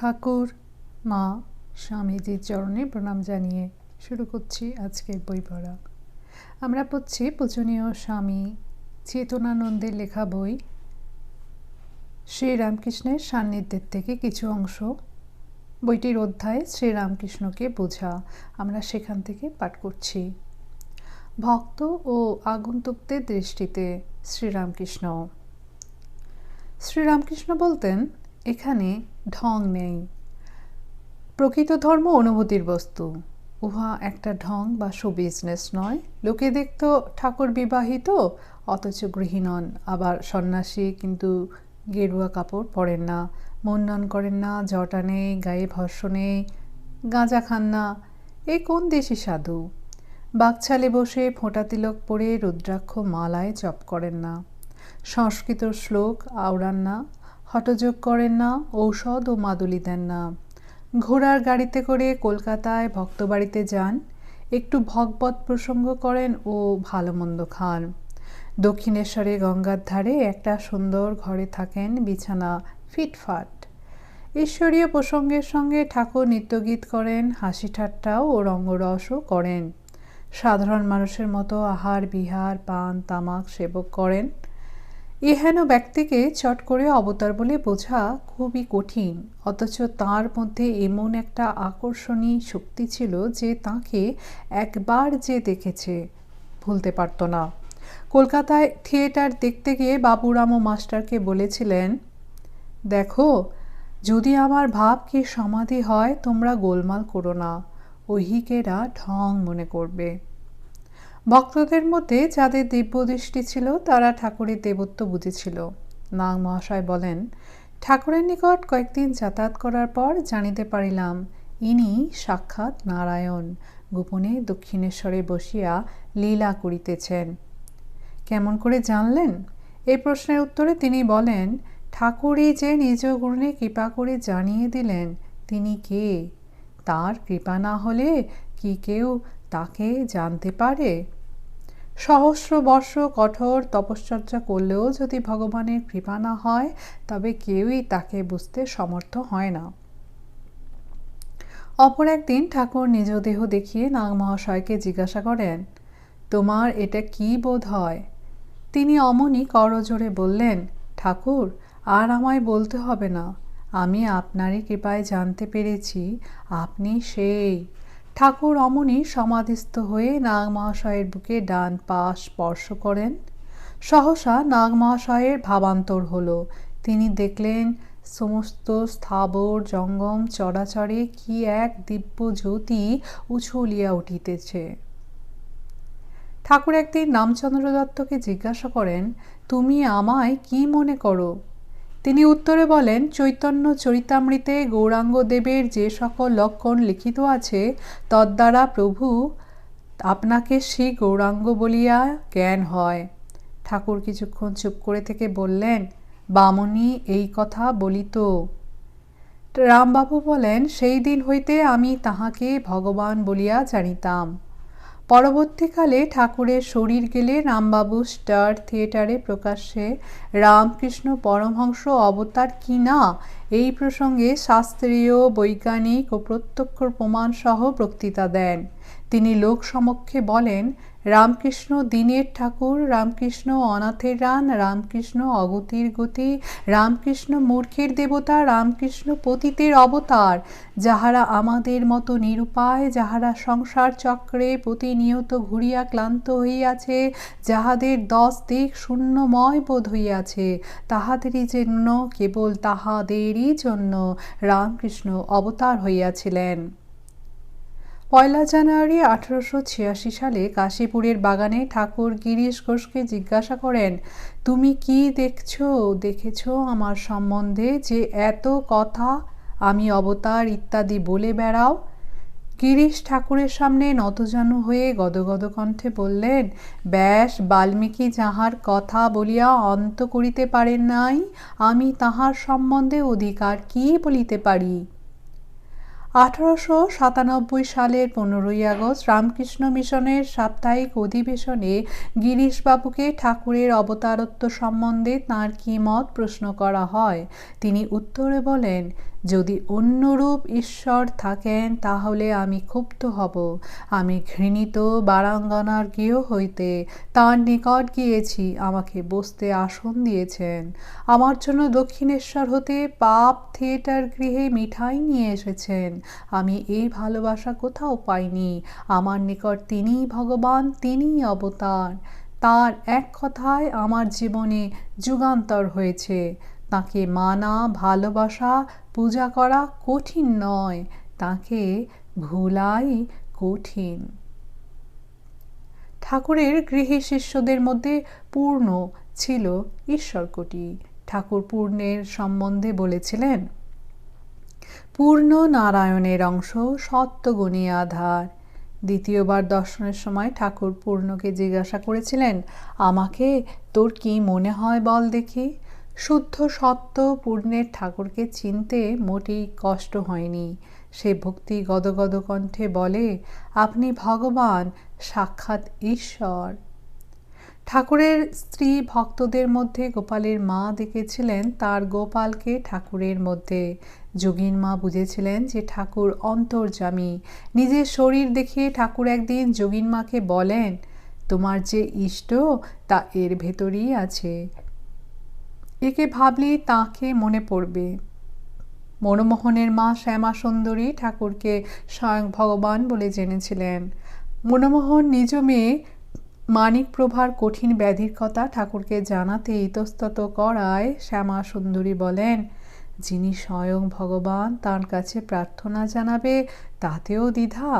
ঠাকুর, মা, স্বামীজির চরণে প্রণাম জানিয়ে শুরু করছি আজকের বই পড়া। আমরা পড়ছি পূজনীয় স্বামী চেতনানন্দের লেখা বই শ্রীরামকৃষ্ণের সান্নিধ্যের থেকে কিছু অংশ। বইটির অধ্যায় শ্রীরামকৃষ্ণকে বোঝা। আমরা সেখান থেকে পাঠ করছি। ভক্ত ও আগন্তুকদের দৃষ্টিতে শ্রীরামকৃষ্ণ। শ্রীরামকৃষ্ণ বলতেন এখানে ঢং নেই। প্রকৃত ধর্ম অনুভূতির বস্তু। উহা একটা ঢং বা শো বিজনেস নয়। লোকে দেখত ঠাকুর বিবাহিত, অথচ গৃহী নন আবার সন্ন্যাসী কিন্তু গেরুয়া কাপড় পরেন না মন্নন করেন না, জটা নেই, গায়ে ভস্য নেই, গাঁজা খান না। এ কোন দেশি সাধু? বাকছালে বসে ফোঁটা তিলক পরে রুদ্রাক্ষ মালায় জপ করেন না। সংস্কৃত শ্লোক আওড়ান না। হটযোগ করেন না, ঔষধ ও মাদুলি দেন না। ঘোড়ার গাড়িতে করে কলকাতায় ভক্তবাড়িতে যান, একটু ভগবত প্রসঙ্গ করেন ও ভালো মন্দ খান। দক্ষিণেশ্বরে গঙ্গার ধারে একটা সুন্দর ঘরে থাকেন বিছানা ফিটফাট। ঈশ্বরীয় প্রসঙ্গের সঙ্গে ঠাকুর নৃত্যগীত করেন, হাসি ঠাট্টাও ও রঙ্গরসও করেন। সাধারণ মানুষের মতো আহার, বিহার, পান, তামাক সেবক করেন। এহেন ব্যক্তিকে চট করে অবতার বলে বোঝা খুবই কঠিন, অথচ তার মধ্যে এমন একটা আকর্ষণী শক্তি ছিল যে তাকে একবার যে দেখেছে ভুলতে পারত না। কলকাতায় থিয়েটার দেখতে গিয়ে বাবুরামও মাস্টারকে বলেছিলেন, দেখো, যদি আমার ভাব কি সমাধি হয় তোমরা গোলমাল করো না, ঐহিকেরা ঢং মনে করবে। ভক্তদের মধ্যে যাদের দিব্যদৃষ্টি ছিল, তারা ঠাকুরের দেবত্ব বুঝেছিল। নাগ মহাশয় বলেন, ঠাকুরের নিকট কয়েকদিন যাতায়াত করার পর জানিতে পারিলাম, ইনি সাক্ষাৎ নারায়ণ। গোপনে দক্ষিণেশ্বরে বসিয়া লীলা করিতেছেন। কেমন করে জানলেন? এই প্রশ্নের উত্তরে তিনি বলেন, ঠাকুরই যে নিজ গুণে কৃপা করে জানিয়ে দিলেন, তিনি কে? তার কৃপা না হলে কি কেউ তাকে জানতে পারে? সহস্র বর্ষ কঠোর তপশ্চর্যা করলেও যদি ভগবানের কৃপা না হয়, তবে কেউই তাকে বুঝতে সমর্থ হয় না। অপর একদিন ঠাকুর নিজ দেহ দেখিয়ে নাগ মহাশয়কে জিজ্ঞাসা করেন, তোমার এটা কি বোধ হয়? তিনি অমনি করজোরে বললেন, ঠাকুর, আর আমায় বলতে হবে না। আমি আপনারই কৃপায় জানতে পেরেছি, আপনি সেই ঠাকুর অমনি সমাধিস্থ হয়ে নাগ মহাশয়ের বুকে ডান পা স্পর্শ করেন। সহসা নাগ মহাশয়ের ভাবান্তর হলো। তিনি দেখলেন, সমস্ত স্থাবর জঙ্গম চরাচরে কি এক দিব্য জ্যোতি উছলিয়া উঠিতেছে। ঠাকুর একদিন রামচন্দ্র দত্তকে জিজ্ঞাসা করেন, তুমি আমায় কি মনে করো? তিনি উত্তরে বলেন, চৈতন্য চরিতামৃতে গৌরাঙ্গ দেবের যে সকল লক্ষণ লিখিত আছে, তদ্বারা প্রভু আপনাকে সেই গৌরাঙ্গ বলিয়া জ্ঞান হয়। ঠাকুর কিছুক্ষণ চুপ করে থেকে বললেন বামনী এই কথা বলিত রামবাবু বলেন, সেই দিন হইতে আমি তাহাকে ভগবান বলিয়া জানিতাম। পরবর্তীকালে ঠাকুরের শরীর গেলে রামবাবু স্টার থিয়েটারে প্রকাশ্যে রামকৃষ্ণ পরমহংস অবতার কি না? এই প্রসঙ্গে শাস্ত্রীয়, বৈজ্ঞানিক ও প্রত্যক্ষ প্রমাণসহ বক্তৃতা দেন। তিনি লোকসমক্ষে বলেন রামকৃষ্ণ দিনের ঠাকুর, রামকৃষ্ণ অনাথের রান, রামকৃষ্ণ অগতির গতি, রামকৃষ্ণ মূর্খের দেবতা, রামকৃষ্ণ পতিতের অবতার। যাহারা আমাদের মতো নিরুপায়, যাহারা সংসার চক্রে প্রতিনিয়ত ঘুরিয়া ক্লান্ত হইয়াছে, যাহাদের দশ দিক শূন্যময় বোধ হইয়াছে, তাহাদেরই জন্য কেবল তাহাদেরই জন্য রামকৃষ্ণ অবতার হইয়াছিলেন। পয়লা জানুয়ারি আঠারোশো ছিয়াশি সালে কাশীপুরের বাগানে ঠাকুর গিরিশ ঘোষকে জিজ্ঞাসা করেন, তুমি কি দেখছ? দেখেছ আমার সম্বন্ধে যে এত কথা? আমি অবতার ইত্যাদি বলে বেড়াও? গিরিশ ঠাকুরের সামনে নতজানু হয়ে গদগদ কণ্ঠে বললেন, ব্যাস, বাল্মীকি যাহার কথা বলিয়া অন্ত করিতে পারেন নাই, আমি তাহার সম্বন্ধে অধিকার কি বলিতে পারি? আঠারোশো সাতানব্বই সালের পনেরোই আগস্ট রামকৃষ্ণ মিশনের সাপ্তাহিক অধিবেশনে গিরিশবাবুকে ঠাকুরের অবতারত্ব সম্বন্ধে তাঁর কী মত প্রশ্ন করা হয়? তিনি উত্তরে বলেন যদি অন্যরূপ ঈশ্বর থাকেন, তাহলে আমি ক্ষুব্ধ হব। আমি ঘৃণিত বারাঙ্গনার গৃহ হইতে তার নিকট গিয়েছি, আমাকে বসতে আসন দিয়েছেন। আমার জন্য দক্ষিণেশ্বর হতে পাপ থিয়েটার গৃহে মিঠাই নিয়ে এসেছেন। আমি এই ভালোবাসা কোথাও পাইনি। আমার নিকট তিনিই ভগবান, তিনিই অবতার। তার এক কথায় আমার জীবনে যুগান্তর হয়েছে। তাকে মানা, ভালোবাসা, পূজা করা কঠিন নয়, তাকে ভুলাই কঠিন। ঠাকুরের গৃহে শিষ্যদের মধ্যে পূর্ণ ছিল ঈশ্বরকোটি ঠাকুর পূর্ণের সম্বন্ধে বলেছিলেন, পূর্ণ নারায়ণের অংশ সত্যগুণী আধার। দ্বিতীয়বার দর্শনের সময় ঠাকুর পূর্ণকে জিজ্ঞাসা করেছিলেন, আমাকে তোর কি মনে হয় বল দেখি? শুদ্ধ, সত্য, পূর্ণের ঠাকুরকে চিনতে মোটেই কষ্ট হয়নি। সে ভক্তি গদগদ কণ্ঠে বলে, আপনি ভগবান, সাক্ষাৎ ঈশ্বর। ঠাকুরের স্ত্রী ভক্তদের মধ্যে গোপালের মা দেখেছিলেন তার গোপালকে ঠাকুরের মধ্যে। যোগীন মা বুঝেছিলেন যে ঠাকুর অন্তর্জামী নিজের শরীর দেখিয়ে ঠাকুর একদিন যোগীন মাকে বলেন, তোমার যে ইষ্ট, তা এর ভেতরই আছে। একে ভাবলেই তাকে মনে পড়বে। মনমোহনের মা শ্যামা সুন্দরী ঠাকুরকে স্বয়ং ভগবান বলে জেনেছিলেন। মনমোহন নিজ মেয়ে মানিক প্রভার কঠিন ব্যাধির কথা ঠাকুরকে জানাতে ইতস্তত করায় শ্যামা সুন্দরী বলেন, যিনি স্বয়ং ভগবান তার কাছে প্রার্থনা জানাবে, তাতেও দ্বিধা।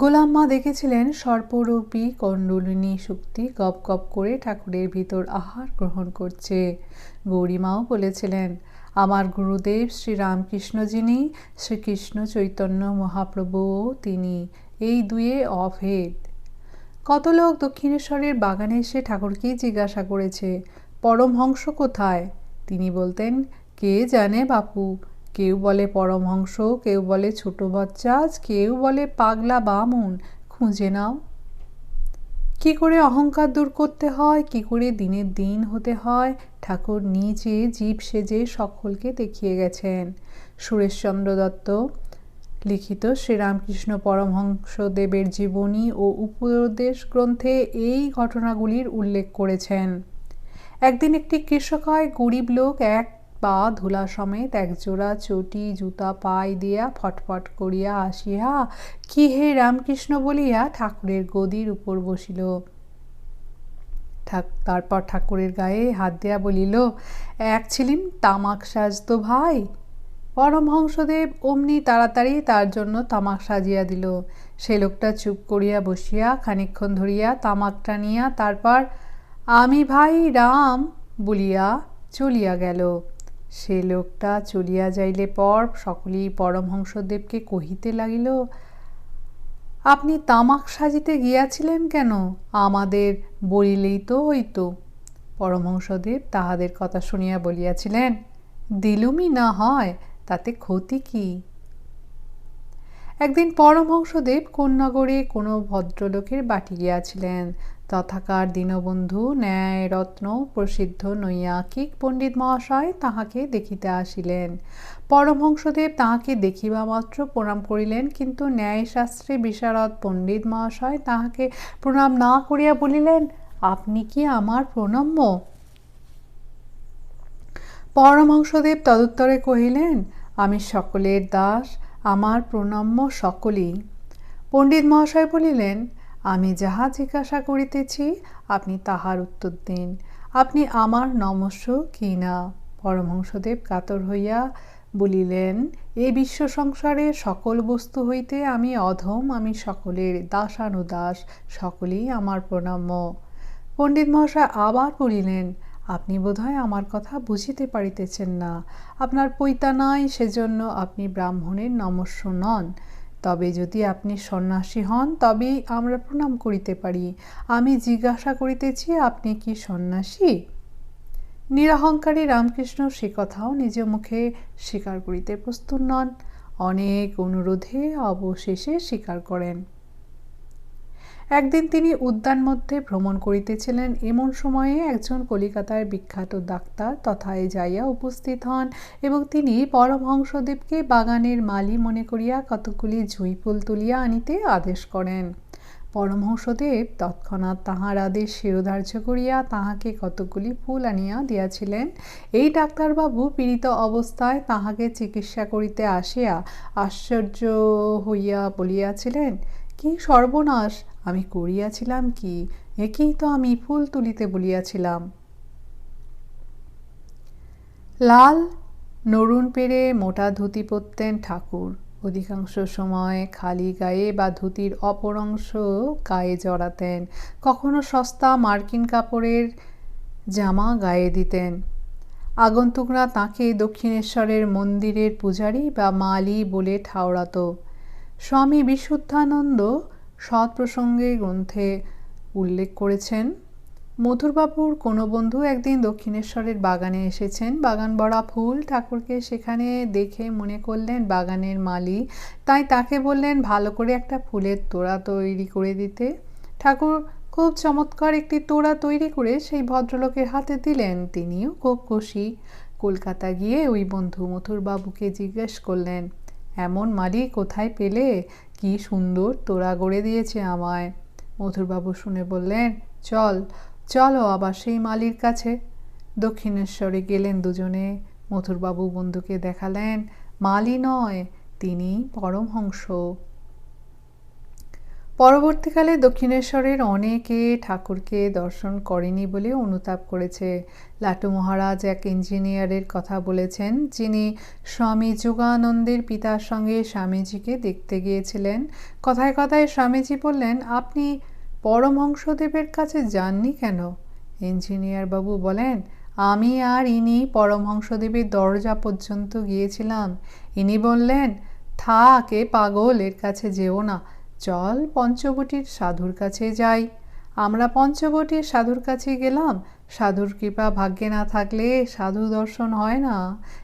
গোলাম্মা দেখেছিলেন সর্পরূপী কণ্ডলিনী শক্তি গপ গপ করে ঠাকুরের ভিতর আহার গ্রহণ করছে। গৌরীমাও বলেছিলেন, আমার গুরুদেব শ্রী রামকৃষ্ণ যিনি শ্রীকৃষ্ণ চৈতন্য মহাপ্রভুও তিনি, এই দুয়ে অভেদ কত লোক দক্ষিণেশ্বরের বাগানে এসে ঠাকুরকেই জিজ্ঞাসা করেছে, পরমহংস কোথায় তিনি বলতেন, কে জানে বাপু কেউ বলে পরমহংস, কেউ বলে ছোট বচ্চাজ, কেউ বলে পাগলা বামুন। খুঁজে নাও। কি করে অহংকার দূর করতে হয়? কি করে দিনের দিন হতে হয়? ঠাকুর নিজে জীব সেজে সকলকে দেখিয়ে গেছেন। সুরেশচন্দ্র দত্ত, লিখিত শ্রীরামকৃষ্ণ পরমহংসদেবের জীবনী ও উপদেশ গ্রন্থে এই ঘটনাগুলির উল্লেখ করেছেন। একদিন একটি কৃষক হয়, গরিব লোক এক পা ধুলা সমেত একজোড়া চটি, জুতা, পাই দিয়া ফটফট করিয়া আসিয়া কি হে রামকৃষ্ণ বলিয়া ঠাকুরের গদির উপর বসিল? তারপর ঠাকুরের গায়ে হাত দেয়া বলিল, এক ছিলিম তামাক সাজত ভাই। পরমহংসদেব অমনি তাড়াতাড়ি তার জন্য তামাক সাজিয়া দিল। সে লোকটা চুপ করিয়া বসিয়া খানিক্ষণ ধরিয়া তামাক টানিয়া তারপর, আমি ভাই রাম বলিয়া চলিয়া গেল। সে লোকটা চলিয়া যাইলে পর সকলেই পরমহংসদেবকে কহিতে লাগিল, আপনি তামাক সাজিতে গিয়াছিলেন কেন? আমাদের বলিলেই তো হইত। পরমহংসদেব তাহাদের কথা শুনিয়া বলিয়াছিলেন, দিলুমি না হয়, তাতে ক্ষতি কি? একদিন পরমহংসদেব কন্যাগড়ে কোনো ভদ্রলোকের বাটি গিয়াছিলেন। তথাকার দীনবন্ধু ন্যায়রত্ন প্রসিদ্ধ নৈয়াকিক পণ্ডিত মহাশয় তাহাকে দেখিতে আসিলেন। পরমহংসদেব তাহাকে দেখিবা মাত্র প্রণাম করিলেন, কিন্তু ন্যায়শাস্ত্রে বিশারদ পণ্ডিত মহাশয় তাহাকে প্রণাম না করিয়া বলিলেন, আপনি কি আমার প্রণম্য? পরমহংসদেব তদুত্তরে কহিলেন, আমি সকলের দাস, আমার প্রণম্য সকলেই। পণ্ডিত মহাশয় বলিলেন আমি যাহা জিজ্ঞাসা করিতেছি, আপনি তাহার উত্তর দিন। আপনি আমার নমস্য কি না? পরমহংসদেব কাতর হইয়া বলিলেন, এ বিশ্ব সংসারে সকল বস্তু হইতে আমি অধম, আমি সকলের দাসানুদাস, সকলেই আমার প্রণাম্য। পণ্ডিত মহাশয় আবার বলিলেন, আপনি বোধহয় আমার কথা বুঝিতে পারিতেছেন না। আপনার পৈতা নাই, সেজন্য আপনি ব্রাহ্মণের নমস্য নন। তবে যদি আপনি সন্ন্যাসী হন, তবেই আমরা প্রণাম করিতে পারি। আমি জিজ্ঞাসা করিতেছি, আপনি কি সন্ন্যাসী? নিরহংকারী রামকৃষ্ণ সে কথাও নিজ মুখে স্বীকার করিতে প্রস্তুত নন। অনেক অনুরোধে অবশেষে স্বীকার করেন। একদিন তিনি উদ্যান মধ্যে ভ্রমণ করিতেছিলেন। এমন সময়ে একজন কলিকাতার বিখ্যাত ডাক্তার তথায় যাইয়া উপস্থিত হন এবং তিনি পরমহংসদেবকে বাগানের মালি মনে করিয়া কতকগুলি জুঁই ফুল তুলিয়া আনিতে আদেশ করেন। পরমহংসদেব তৎক্ষণাৎ তাহার আদেশ শিরোধার্য করিয়া তাহাকে কতকগুলি ফুল আনিয়া দিয়াছিলেন। এই ডাক্তারবাবু পীড়িত অবস্থায় তাহাকে চিকিৎসা করিতে আসিয়া আশ্চর্য হইয়া বলিয়াছিলেন, কি সর্বনাশ! আমি করিয়াছিলাম কি? একেই তো আমি ফুল তুলিতে বলিয়াছিলাম। লাল নরুন পেরে মোটা ধুতি পরতেন ঠাকুর। অধিকাংশ সময় খালি গায়ে বা ধুতির অপর অংশ গায়ে জড়াতেন। কখনো সস্তা মার্কিন কাপড়ের জামা গায়ে দিতেন। আগন্তুকরা তাঁকে দক্ষিণেশ্বরের মন্দিরের পূজারী বা মালি বলে ঠাওরাত। স্বামী বিশুদ্ধানন্দ সৎ প্রসঙ্গে গ্রন্থে উল্লেখ করেছেন, মধুরবাবুর কোনো বন্ধু একদিন দক্ষিণেশ্বরের বাগানে এসেছেন। বাগান ভরা ফুল ঠাকুরকে সেখানে দেখে মনে করলেন বাগানের মালি তাই তাকে বললেন, ভালো করে একটা ফুলের তোড়া তৈরি করে দিতে। ঠাকুর খুব চমৎকার একটি তোড়া তৈরি করে সেই ভদ্রলোকের হাতে দিলেন। তিনিও খুব খুশি। কলকাতা গিয়ে ওই বন্ধু মথুরবাবুকে জিজ্ঞেস করলেন এমন মালি কোথায় পেলে? কি সুন্দর তোরা গড়ে দিয়েছে আমায়। মধুরবাবু শুনে বললেন, চল, চলো আবার সেই মালির কাছে। দক্ষিণেশ্বরে গেলেন দুজনে। মথুরবাবু বন্ধুকে দেখালেন, মালি নয়, তিনি পরমহংস। পরবর্তীকালে দক্ষিণেশ্বরের অনেকে ঠাকুরকে দর্শন করেনি বলে অনুতাপ করেছে। লাটু মহারাজ এক ইঞ্জিনিয়ারের কথা বলেছেন, যিনি স্বামী যোগানন্দের পিতার সঙ্গে স্বামীজিকে দেখতে গিয়েছিলেন। কথায় কথায় স্বামীজি বললেন, আপনি পরমহংসদেবের কাছে যাননি কেন? ইঞ্জিনিয়ার বাবু বলেন, আমি আর ইনি পরমহংসদেবের দরজা পর্যন্ত গিয়েছিলাম। ইনি বললেন, থাক, এ পাগল, এর কাছে যেও না। চল পঞ্চবটির সাধুর কাছে যাই। আমরা পঞ্চবটির সাধুর কাছে গেলাম। সাধুর কৃপা ভাগ্যে না থাকলে সাধু দর্শন হয় না।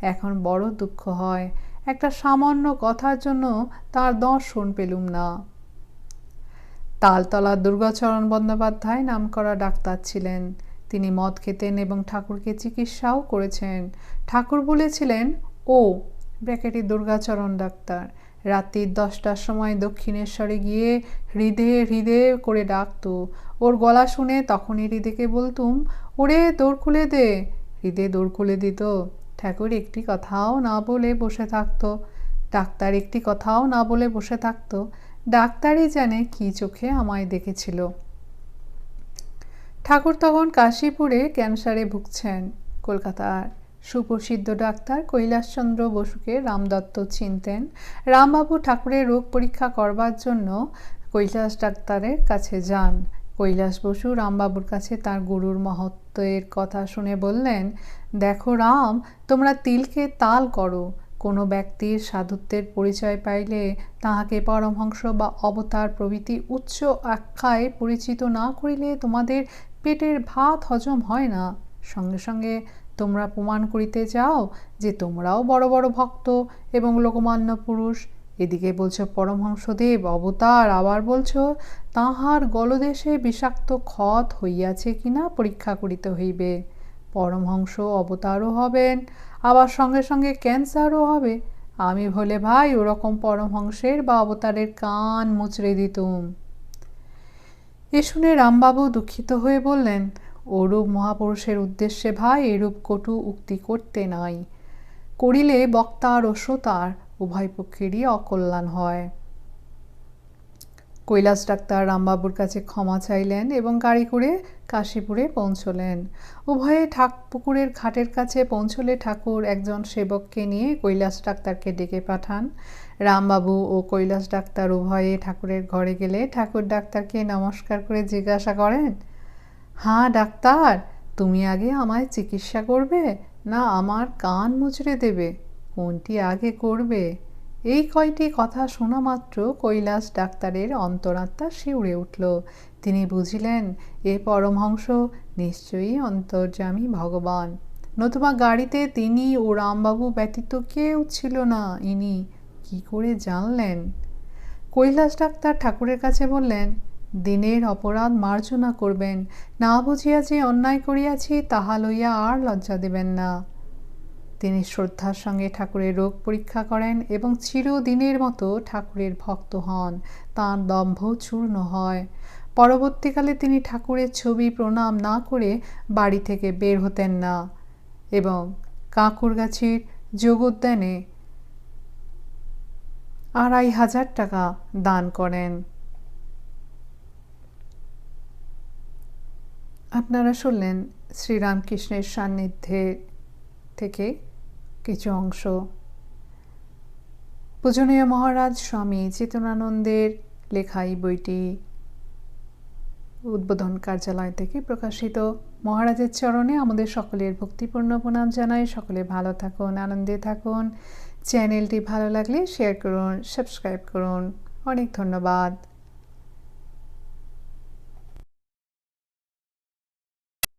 এখন বড় দুঃখ হয়। একটা সামান্য কথার জন্য তার দর্শন পেলুম না। তালতলা দুর্গাচরণ বন্দ্যোপাধ্যায় নাম করা ডাক্তার ছিলেন। তিনি মদ খেতেন এবং ঠাকুরকে চিকিৎসাও করেছেন। ঠাকুর বলেছিলেন, ও, ব্র্যাকেটে দুর্গাচরণ ডাক্তার। রাত্রির দশটার সময় দক্ষিণেশ্বরে গিয়ে হৃদে হৃদে করে ডাকত। ওর গলা শুনে তখনই হৃদেকে বলতুম, ওরে দোর খুলে দে। হৃদে দৌড় খুলে দিত। ঠাকুর একটি কথাও না বলে বসে থাকতো। ডাক্তার একটি কথাও না বলে বসে থাকতো। ডাক্তারই জানে কি চোখে আমায় দেখেছিল। ঠাকুর তখন কাশীপুরে ক্যান্সারে ভুগছেন কলকাতার। সুপ্রসিদ্ধ ডাক্তার কৈলাসচন্দ্র বসুকে রামদত্ত চিনতেন। রামবাবু ঠাকুরের রোগ পরীক্ষা করবার জন্য কৈলাস ডাক্তারের কাছে যান। কৈলাস বসু রামবাবুর কাছে তার গুরুর মহত্বের কথা শুনে বললেন, দেখো রাম, তোমরা তিলকে তাল করো। কোনো ব্যক্তির সাধুত্বের পরিচয় পাইলে তাহাকে পরমহংস বা অবতার প্রভৃতি উচ্চ আখ্যায় পরিচিত না করিলে তোমাদের পেটের ভাত হজম হয় না। সঙ্গে সঙ্গে তোমরা প্রমাণ করিতে চাও যে তোমরাও বড় বড় ভক্ত এবং লোকমান্য পুরুষ। এদিকে বলছো, পরমহংসদেব, অবতার, আবার বলছো, তাহার গলদেশে বিষাক্ত ক্ষত হইয়াছে কিনা পরীক্ষা করিতে হইবে। পরমহংস অবতারও হবেন, আবার সঙ্গে সঙ্গে ক্যান্সারও হবে। আমি ভোলে ভাই, ওরকম পরমহংসের বা অবতারের কান মুচড়ে দিতুম। এ শুনে রামবাবু দুঃখিত হয়ে বললেন ওরূপ মহাপুরুষের উদ্দেশ্যে ভাই, এরূপ কটু উক্তি করতে নাই। করিলে বক্তার ও শ্রোতার উভয় পক্ষেরই অকল্যাণ হয়। কৈলাস ডাক্তার রামবাবুর কাছে ক্ষমা চাইলেন এবং গাড়ি করে কাশীপুরে পৌঁছলেন। উভয়ে ঠাক পুকুরের ঘাটের কাছে পৌঁছলে ঠাকুর একজন সেবককে নিয়ে কৈলাস ডাক্তারকে ডেকে পাঠান। রামবাবু ও কৈলাস ডাক্তার উভয়ে ঠাকুরের ঘরে গেলে ঠাকুর ডাক্তারকে নমস্কার করে জিজ্ঞাসা করেন হ্যাঁ ডাক্তার, তুমি আগে আমায় চিকিৎসা করবে, না আমার কান মুচড়ে দেবে, কোনটি আগে করবে? এই কয়টি কথা শোনা মাত্র কৈলাস ডাক্তারের অন্তরাত্মা শিউড়ে উঠল। তিনি বুঝিলেন, এ পরমহংস নিশ্চয়ই অন্তর্যামী ভগবান। নতুবা গাড়িতে তিনি ও রামবাবু ব্যতীত কেউ ছিল না, ইনি কি করে জানলেন? কৈলাস ডাক্তার ঠাকুরের কাছে বললেন দিনের অপরাধ মার্জনা করবেন। না বুঝিয়া যে অন্যায় করিয়াছি, তাহা লইয়া আর লজ্জা দেবেন না। তিনি শ্রদ্ধার সঙ্গে ঠাকুরের রোগ পরীক্ষা করেন এবং চিরদিনের মতো ঠাকুরের ভক্ত হন। তাঁর দম্ভ চূর্ণ হয়। পরবর্তীকালে তিনি ঠাকুরের ছবি প্রণাম না করে বাড়ি থেকে বের হতেন না এবং কাঁকুরগাছির যোগোদ্যানে আড়াই হাজার টাকা দান করেন। আপনারা শুনলেন শ্রীরামকৃষ্ণের সান্নিধ্যে থেকে কিছু অংশ। পূজনীয় মহারাজ স্বামী চেতনানন্দের লেখা এই বইটি উদ্বোধন কার্যালয় থেকে প্রকাশিত। মহারাজের চরণে আমাদের সকলের ভক্তিপূর্ণ প্রণাম জানাই। সকলে ভালো থাকুন, আনন্দে থাকুন। চ্যানেলটি ভালো লাগলে শেয়ার করুন, সাবস্ক্রাইব করুন। অনেক ধন্যবাদ।